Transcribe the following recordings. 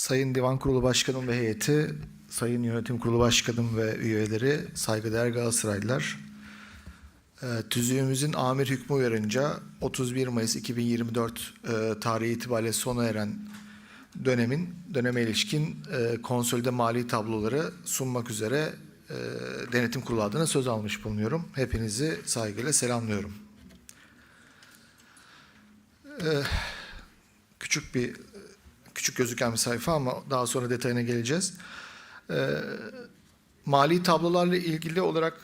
Sayın Divan Kurulu Başkanım ve heyeti, Sayın Yönetim Kurulu Başkanım ve üyeleri, saygıdeğer Galatasaraylılar, e, tüzüğümüzün amir hükmü uyarınca 31 Mayıs 2024 e, tarihi itibariyle sona eren dönemin döneme ilişkin e, konsolide mali tabloları sunmak üzere e, denetim kurulu adına söz almış bulunuyorum. Hepinizi saygıyla selamlıyorum. E, küçük bir küçük gözüken bir sayfa ama daha sonra detayına geleceğiz. E, mali tablolarla ilgili olarak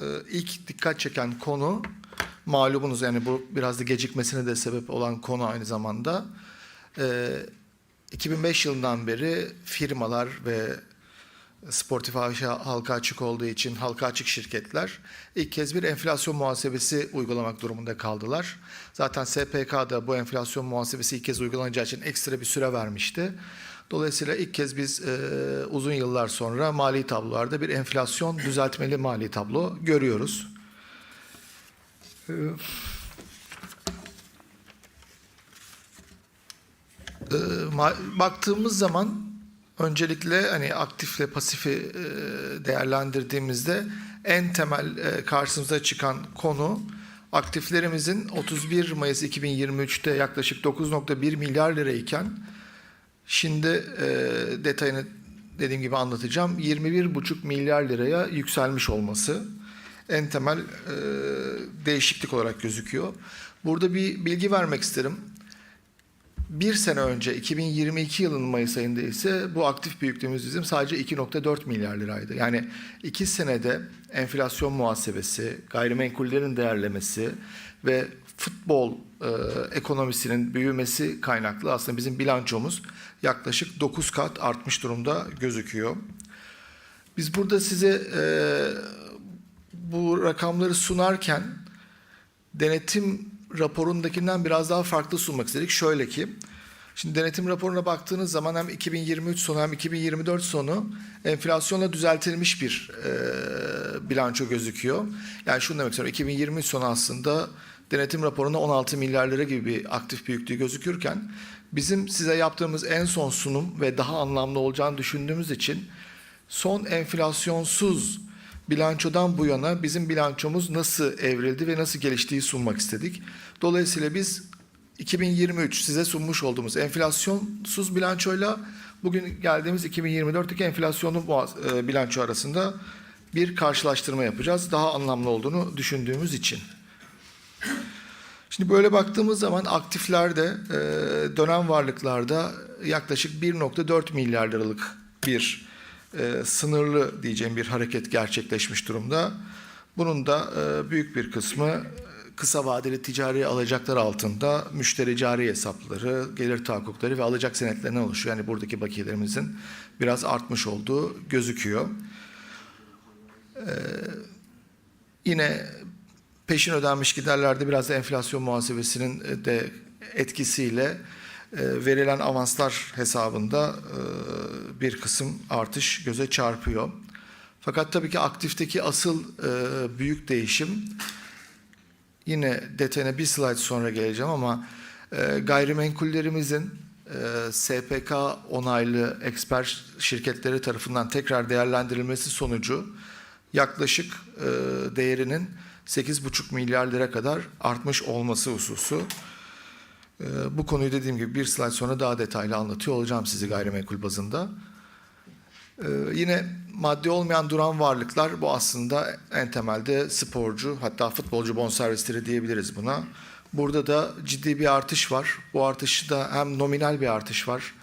e, ilk dikkat çeken konu malumunuz yani bu biraz da gecikmesine de sebep olan konu aynı zamanda. E, 2005 yılından beri firmalar ve sportif halka açık olduğu için halka açık şirketler ilk kez bir enflasyon muhasebesi uygulamak durumunda kaldılar. Zaten SPK da bu enflasyon muhasebesi ilk kez uygulanacağı için ekstra bir süre vermişti. Dolayısıyla ilk kez biz e, uzun yıllar sonra mali tablolarda bir enflasyon düzeltmeli mali tablo görüyoruz. E, e, baktığımız zaman öncelikle hani aktifle pasifi e, değerlendirdiğimizde en temel e, karşımıza çıkan konu aktiflerimizin 31 Mayıs 2023'te yaklaşık 9.1 milyar lirayken şimdi e, detayını dediğim gibi anlatacağım 21,5 milyar liraya yükselmiş olması en temel değişiklik olarak gözüküyor. Burada bir bilgi vermek isterim. Bir sene önce 2022 yılının Mayıs ayında ise bu aktif büyüklüğümüz bizim sadece 2.4 milyar liraydı. Yani iki senede enflasyon muhasebesi, gayrimenkullerin değerlemesi ve futbol e, ekonomisinin büyümesi kaynaklı aslında bizim bilançomuz yaklaşık 9 kat artmış durumda gözüküyor. Biz burada size e, bu rakamları sunarken denetim raporundakinden biraz daha farklı sunmak istedik. Şöyle ki, şimdi denetim raporuna baktığınız zaman hem 2023 sonu hem 2024 sonu enflasyonla düzeltilmiş bir e, bilanço gözüküyor. Yani şunu demek istiyorum, 2023 sonu aslında denetim raporunda 16 milyar lira gibi bir aktif büyüklüğü gözükürken bizim size yaptığımız en son sunum ve daha anlamlı olacağını düşündüğümüz için son enflasyonsuz bilançodan bu yana bizim bilançomuz nasıl evrildi ve nasıl geliştiği sunmak istedik. Dolayısıyla biz 2023 size sunmuş olduğumuz enflasyonsuz bilançoyla bugün geldiğimiz 2024'teki enflasyonlu e, bilanço arasında bir karşılaştırma yapacağız. Daha anlamlı olduğunu düşündüğümüz için. Şimdi böyle baktığımız zaman aktiflerde, e, dönem varlıklarda yaklaşık 1.4 milyar liralık bir e, sınırlı diyeceğim bir hareket gerçekleşmiş durumda. Bunun da e, büyük bir kısmı e, kısa vadeli ticari alacaklar altında müşteri cari hesapları, gelir tahakkukları ve alacak senetlerinden oluşuyor. Yani buradaki bakiyelerimizin biraz artmış olduğu gözüküyor. E, yine peşin ödenmiş giderlerde biraz da enflasyon muhasebesinin e, de etkisiyle verilen avanslar hesabında e, bir kısım artış göze çarpıyor. Fakat tabii ki aktifteki asıl e, büyük değişim yine detayına bir slide sonra geleceğim ama e, gayrimenkullerimizin SPK onaylı eksper şirketleri tarafından tekrar değerlendirilmesi sonucu yaklaşık değerinin 8,5 milyar lira kadar artmış olması hususu. Ee, Bu konuyu dediğim gibi bir slide sonra daha detaylı anlatıyor olacağım sizi gayrimenkul bazında. Ee, Yine maddi olmayan duran varlıklar bu aslında en temelde sporcu hatta futbolcu bonservisleri diyebiliriz buna. Burada da ciddi bir artış var. Bu artışta hem nominal bir artış var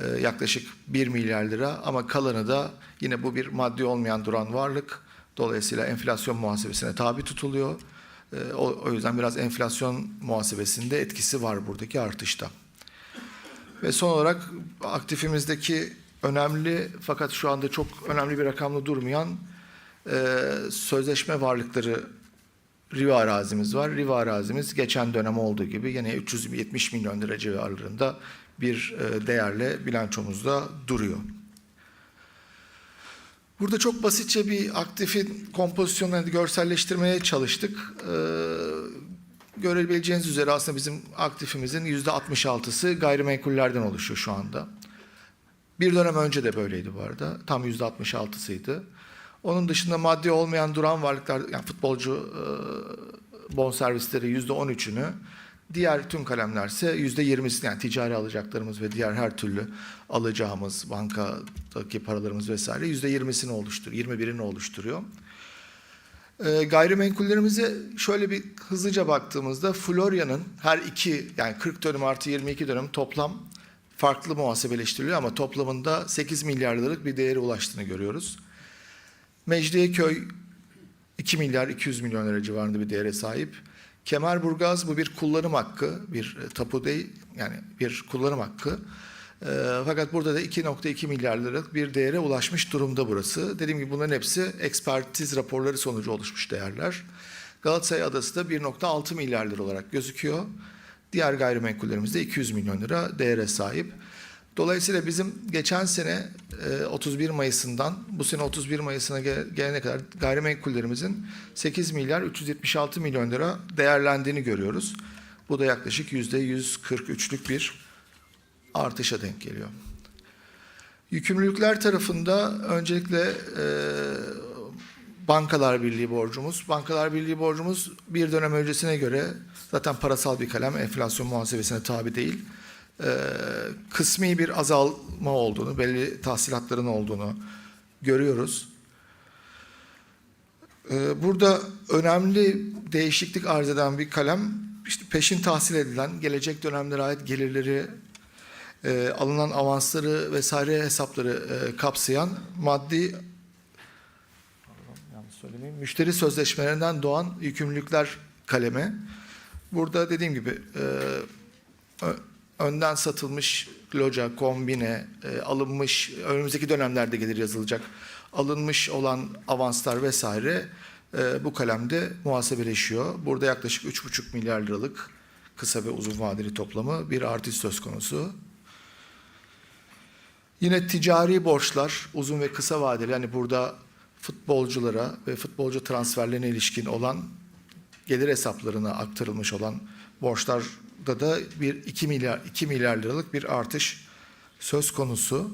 e, yaklaşık 1 milyar lira ama kalanı da yine bu bir maddi olmayan duran varlık. Dolayısıyla enflasyon muhasebesine tabi tutuluyor. E, O, o yüzden biraz enflasyon muhasebesinde etkisi var buradaki artışta. Ve son olarak aktifimizdeki önemli fakat şu anda çok önemli bir rakamla durmayan e, sözleşme varlıkları Riva arazimiz var. Riva arazimiz geçen dönem olduğu gibi yine 370 milyon lira civarlarında bir e, değerle bilançomuzda duruyor. Burada çok basitçe bir aktifin kompozisyonlarını görselleştirmeye çalıştık. Ee, görebileceğiniz üzere aslında bizim aktifimizin yüzde 66'sı gayrimenkullerden oluşuyor şu anda. Bir dönem önce de böyleydi bu arada. Tam yüzde 66'sıydı. Onun dışında maddi olmayan duran varlıklar, yani futbolcu e, bonservisleri yüzde 13'ünü, diğer tüm kalemlerse yüzde 20'sini yani ticari alacaklarımız ve diğer her türlü alacağımız, bankadaki paralarımız vesaire yüzde 20'sini oluşturuyor, 21'ini oluşturuyor. E, gayrimenkullerimize şöyle bir hızlıca baktığımızda Florya'nın her iki yani 40 dönüm artı 22 dönüm toplam farklı muhasebeleştiriliyor ama toplamında 8 milyar liralık bir değere ulaştığını görüyoruz. Mecidiyeköy 2 milyar 200 milyon lira civarında bir değere sahip. Kemerburgaz bu bir kullanım hakkı, bir e, tapu değil yani bir kullanım hakkı. E, fakat burada da 2.2 milyar liralık bir değere ulaşmış durumda burası. Dediğim gibi bunların hepsi ekspertiz raporları sonucu oluşmuş değerler. Galatasaray Adası da 1.6 milyar lira olarak gözüküyor. Diğer gayrimenkullerimiz de 200 milyon lira değere sahip. Dolayısıyla bizim geçen sene e, 31 Mayıs'ından bu sene 31 Mayıs'ına gel- gelene kadar gayrimenkullerimizin 8 milyar 376 milyon lira değerlendiğini görüyoruz. Bu da yaklaşık yüzde 143'lük bir artışa denk geliyor. Yükümlülükler tarafında öncelikle e, Bankalar Birliği borcumuz. Bankalar Birliği borcumuz bir dönem öncesine göre zaten parasal bir kalem enflasyon muhasebesine tabi değil. Ee, kısmi bir azalma olduğunu, belli tahsilatların olduğunu görüyoruz. Ee, burada önemli değişiklik arz eden bir kalem, işte peşin tahsil edilen, gelecek dönemlere ait gelirleri, e, alınan avansları vesaire hesapları e, kapsayan maddi. Müşteri sözleşmelerinden doğan yükümlülükler kalemi. Burada dediğim gibi e, önden satılmış loca, kombine, e, alınmış, önümüzdeki dönemlerde gelir yazılacak, alınmış olan avanslar vesaire e, bu kalemde muhasebeleşiyor. Burada yaklaşık 3,5 milyar liralık kısa ve uzun vadeli toplamı bir artış söz konusu. Yine ticari borçlar uzun ve kısa vadeli yani burada futbolculara ve futbolcu transferlerine ilişkin olan gelir hesaplarına aktarılmış olan borçlarda da bir 2 milyar 2 milyar liralık bir artış söz konusu.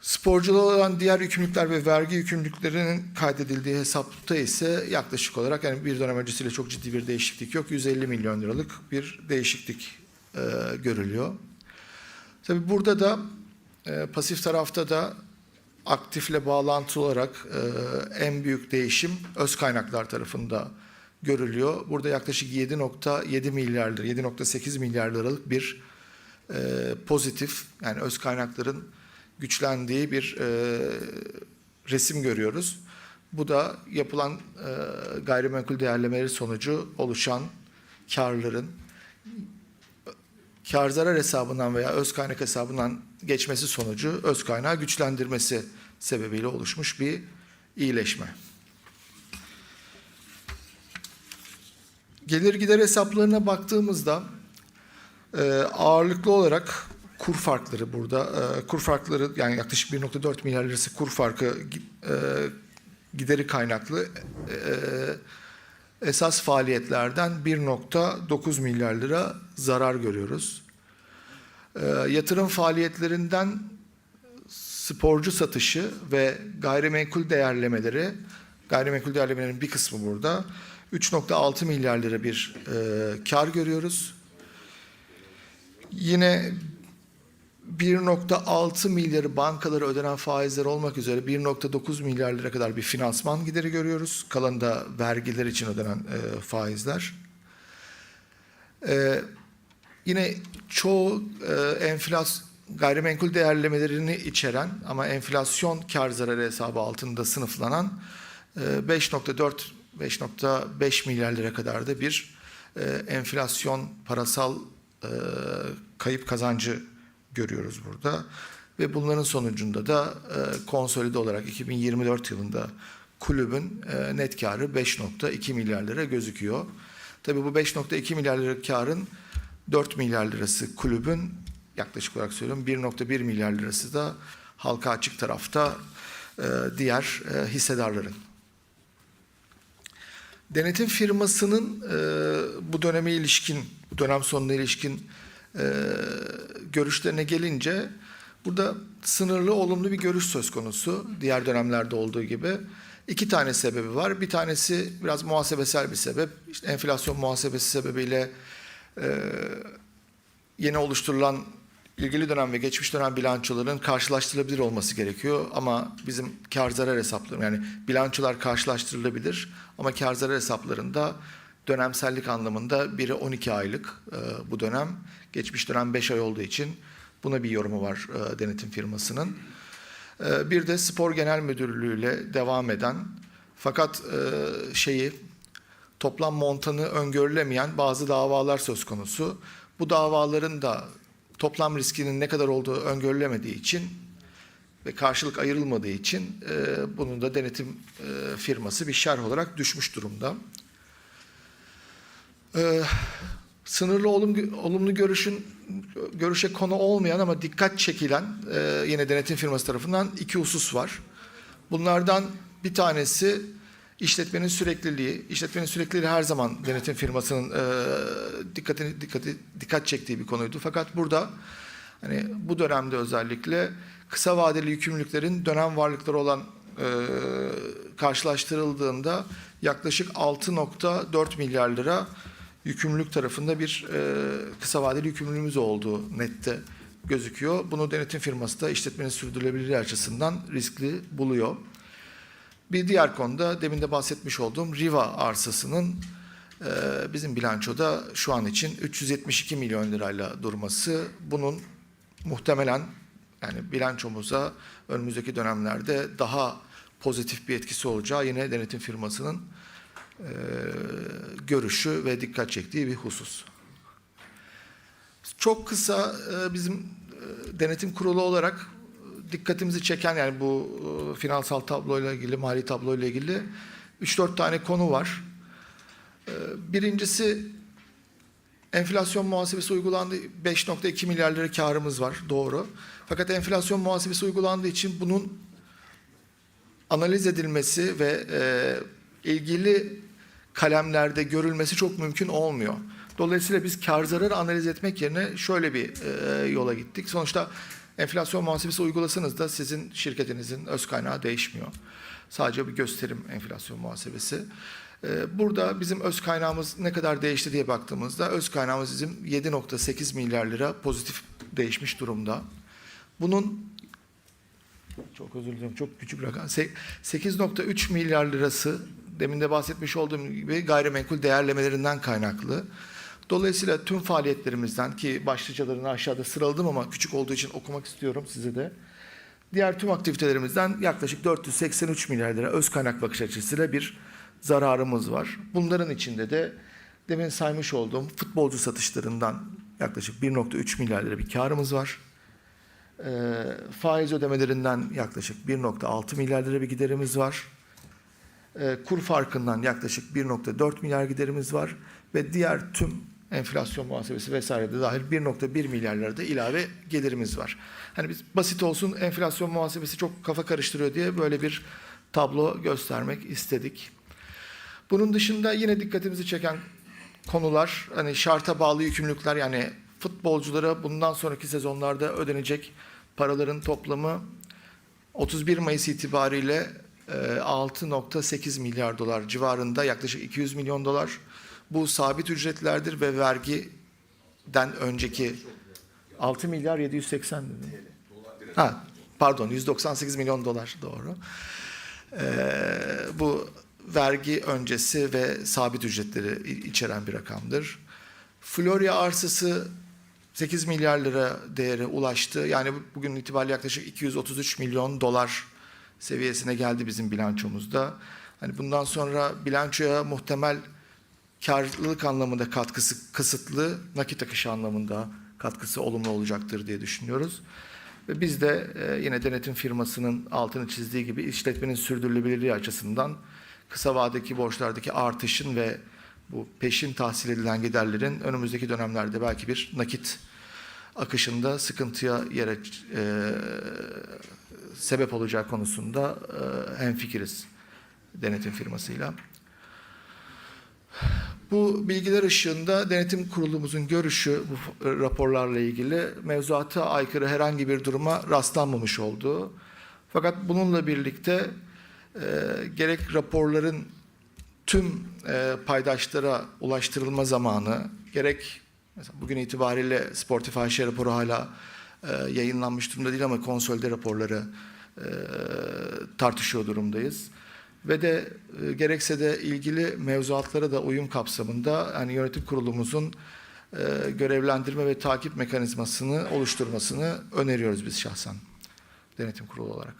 Sporcular olan diğer yükümlülükler ve vergi yükümlülüklerinin kaydedildiği hesapta ise yaklaşık olarak yani bir dönem öncesiyle çok ciddi bir değişiklik yok. 150 milyon liralık bir değişiklik e, görülüyor. Tabii burada da e, pasif tarafta da aktifle bağlantılı olarak e, en büyük değişim öz kaynaklar tarafında görülüyor. Burada yaklaşık 7.7 milyar lira, 7.8 milyar liralık bir e, pozitif yani öz kaynakların güçlendiği bir e, resim görüyoruz. Bu da yapılan e, gayrimenkul değerlemeleri sonucu oluşan karların kar zarar hesabından veya öz kaynak hesabından geçmesi sonucu öz kaynağı güçlendirmesi sebebiyle oluşmuş bir iyileşme. Gelir gider hesaplarına baktığımızda e, ağırlıklı olarak kur farkları burada. E, kur farkları yani yaklaşık 1.4 milyar lirası kur farkı e, gideri kaynaklı esas faaliyetlerden 1.9 milyar lira zarar görüyoruz. E, yatırım faaliyetlerinden sporcu satışı ve gayrimenkul değerlemeleri, gayrimenkul değerlemelerinin bir kısmı burada. 3.6 milyar lira bir e, kar görüyoruz. Yine 1.6 milyarı bankalara ödenen faizler olmak üzere 1.9 milyar lira kadar bir finansman gideri görüyoruz. Kalanı da vergiler için ödenen e, faizler. E, yine çoğu e, enflasyon gayrimenkul değerlemelerini içeren ama enflasyon kar zararı hesabı altında sınıflanan e, 5.4 5.5 milyar lira kadar da bir e, enflasyon parasal e, kayıp kazancı görüyoruz burada. Ve bunların sonucunda da e, konsolide olarak 2024 yılında kulübün e, net karı 5.2 milyar lira gözüküyor. Tabii bu 5.2 milyar lira karın 4 milyar lirası kulübün yaklaşık olarak söylüyorum 1.1 milyar lirası da halka açık tarafta e, diğer e, hissedarların. Denetim firmasının e, bu döneme ilişkin, bu dönem sonuna ilişkin görüşlerine gelince Burada sınırlı olumlu bir görüş söz konusu diğer dönemlerde olduğu gibi. İki tane sebebi var. Bir tanesi biraz muhasebesel bir sebep. İşte enflasyon muhasebesi sebebiyle yeni oluşturulan ilgili dönem ve geçmiş dönem bilançoların karşılaştırılabilir olması gerekiyor. Ama bizim kar zarar hesapları yani bilançolar karşılaştırılabilir ama kar zarar hesaplarında dönemsellik anlamında biri 12 aylık e, bu dönem. Geçmiş dönem 5 ay olduğu için buna bir yorumu var e, denetim firmasının. E, bir de spor genel müdürlüğüyle devam eden fakat şeyi toplam montanı öngörülemeyen bazı davalar söz konusu. Bu davaların da toplam riskinin ne kadar olduğu öngörülemediği için ve karşılık ayrılmadığı için e, bunun da denetim e, firması bir şerh olarak düşmüş durumda. E, sınırlı olum, olumlu görüşün görüşe konu olmayan ama dikkat çekilen e, yine denetim firması tarafından iki husus var. Bunlardan bir tanesi işletmenin sürekliliği. İşletmenin sürekliliği her zaman denetim firmasının e, dikkatini dikkati dikkat çektiği bir konuydu. Fakat burada hani bu dönemde özellikle kısa vadeli yükümlülüklerin dönem varlıkları olan e, karşılaştırıldığında yaklaşık 6.4 milyar lira yükümlülük tarafında bir e, kısa vadeli yükümlülüğümüz olduğu nette gözüküyor. Bunu denetim firması da işletmenin sürdürülebilirliği açısından riskli buluyor. Bir diğer konuda demin de bahsetmiş olduğum Riva arsasının e, bizim bilançoda şu an için 372 milyon lirayla durması. Bunun muhtemelen yani bilançomuza önümüzdeki dönemlerde daha pozitif bir etkisi olacağı yine denetim firmasının e, görüşü ve dikkat çektiği bir husus. Çok kısa e, bizim denetim kurulu olarak dikkatimizi çeken yani bu e, finansal tabloyla ilgili, mali tabloyla ilgili 3-4 tane konu var. E, Birincisi enflasyon muhasebesi uygulandı. 5.2 milyar lira karımız var. Doğru. Fakat enflasyon muhasebesi uygulandığı için bunun analiz edilmesi ve e, ilgili kalemlerde görülmesi çok mümkün olmuyor. Dolayısıyla biz kar zararı analiz etmek yerine şöyle bir yola gittik. Sonuçta enflasyon muhasebesi uygulasanız da sizin şirketinizin öz kaynağı değişmiyor. Sadece bir gösterim enflasyon muhasebesi. E, burada bizim öz kaynağımız ne kadar değişti diye baktığımızda öz kaynağımız bizim 7.8 milyar lira pozitif değişmiş durumda. Bunun çok özür dilerim çok küçük rakam. Se- 8.3 milyar lirası demin de bahsetmiş olduğum gibi gayrimenkul değerlemelerinden kaynaklı. Dolayısıyla tüm faaliyetlerimizden ki başlıcalarını aşağıda sıraladım ama küçük olduğu için okumak istiyorum size de. Diğer tüm aktivitelerimizden yaklaşık 483 milyar lira öz kaynak bakış açısıyla bir zararımız var. Bunların içinde de demin saymış olduğum futbolcu satışlarından yaklaşık 1.3 milyar lira bir karımız var. Ee, faiz ödemelerinden yaklaşık 1.6 milyar lira bir giderimiz var. Ee, kur farkından yaklaşık 1.4 milyar giderimiz var ve diğer tüm enflasyon muhasebesi vesaire de dahil 1.1 milyar lira da ilave gelirimiz var. Hani biz basit olsun enflasyon muhasebesi çok kafa karıştırıyor diye böyle bir tablo göstermek istedik. Bunun dışında yine dikkatimizi çeken konular hani şarta bağlı yükümlülükler yani futbolculara bundan sonraki sezonlarda ödenecek paraların toplamı 31 Mayıs itibariyle e, 6.8 milyar dolar civarında yaklaşık 200 milyon dolar. Bu sabit ücretlerdir ve vergiden önceki 6 milyar 780 dedi. Ha, pardon 198 milyon dolar doğru. Ee, bu vergi öncesi ve sabit ücretleri içeren bir rakamdır. Florya arsası 8 milyar lira değere ulaştı. Yani bu- bugün itibariyle yaklaşık 233 milyon dolar seviyesine geldi bizim bilançomuzda. Hani bundan sonra bilançoya muhtemel karlılık anlamında katkısı kısıtlı, nakit akışı anlamında katkısı olumlu olacaktır diye düşünüyoruz. Ve biz de e, yine denetim firmasının altını çizdiği gibi işletmenin sürdürülebilirliği açısından kısa vadedeki borçlardaki artışın ve bu peşin tahsil edilen giderlerin önümüzdeki dönemlerde belki bir nakit akışında sıkıntıya yere e, sebep olacağı konusunda e, hemfikiriz denetim firmasıyla. Bu bilgiler ışığında denetim kurulumuzun görüşü bu e, raporlarla ilgili mevzuata aykırı herhangi bir duruma rastlanmamış olduğu. Fakat bununla birlikte e, gerek raporların tüm e, paydaşlara ulaştırılma zamanı, gerek mesela bugün itibariyle Sportif AŞ raporu hala e, yayınlanmış durumda değil ama konsolide raporları e, tartışıyor durumdayız. Ve de e, gerekse de ilgili mevzuatlara da uyum kapsamında hani yönetim kurulumuzun e, görevlendirme ve takip mekanizmasını oluşturmasını öneriyoruz biz şahsen denetim kurulu olarak.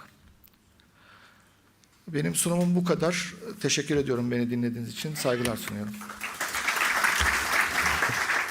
Benim sunumum bu kadar. Teşekkür ediyorum beni dinlediğiniz için. Saygılar sunuyorum.